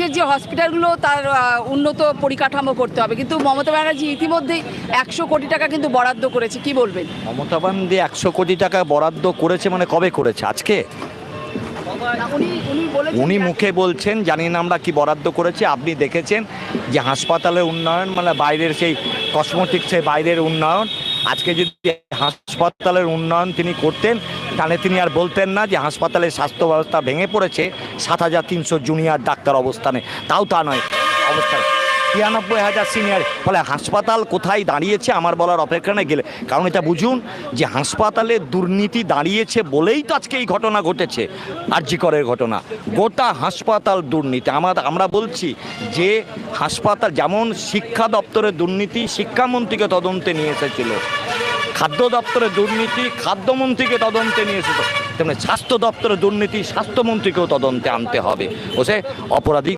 রাজ্যের যে হসপিটালগুলো তার উন্নত পরিকাঠামো করতে হবে। কিন্তু মমতা ব্যানার্জি ইতিমধ্যেই একশো কোটি টাকা কিন্তু বরাদ্দ করেছে। কি বলবেন? মমতা বন্দ্যোপাধ্যায় একশো কোটি টাকা বরাদ্দ করেছে মানে কবে করেছে? আজকে? উনি মুখে বলছেন জানি না আমরা কি বরাদ্দ করেছি আপনি দেখেছেন যে হাসপাতালের উন্নয়ন মানে বাইরের সেই কসমোটিক্সের বাইরের উন্নয়ন আজকে যদি হাসপাতালের উন্নয়ন তিনি করতেন, তাহলে তিনি আর বলতেন না যে হাসপাতালের স্বাস্থ্য ব্যবস্থা ভেঙে পড়েছে সাত হাজার তিনশো জুনিয়র ডাক্তার অবস্থানে। তাও তা নয়। অবস্থায় তিরানব্বই হাজার সিনিয়র। ফলে হাসপাতাল কোথায় দাঁড়িয়েছে আমার বলার অপেক্ষা নেই, গেলে। কারণ এটা বুঝুন যে হাসপাতালে দুর্নীতি দাঁড়িয়েছে বলেই তো আজকে এই ঘটনা ঘটেছে। আর্যিকরের ঘটনা। গোটা হাসপাতাল দুর্নীতি। আমার, আমরা বলছি যে হাসপাতাল, যেমন শিক্ষা দপ্তরের দুর্নীতি শিক্ষামন্ত্রীকে তদন্তে নিয়ে এসেছিল। খাদ্য দপ্তরের দুর্নীতি খাদ্যমন্ত্রীকে তদন্তে নিয়ে এসেছিল। তেমনি স্বাস্থ্য দপ্তরের দুর্নীতি স্বাস্থ্যমন্ত্রীকেও তদন্তে আনতে হবে। ও সে অপরাধী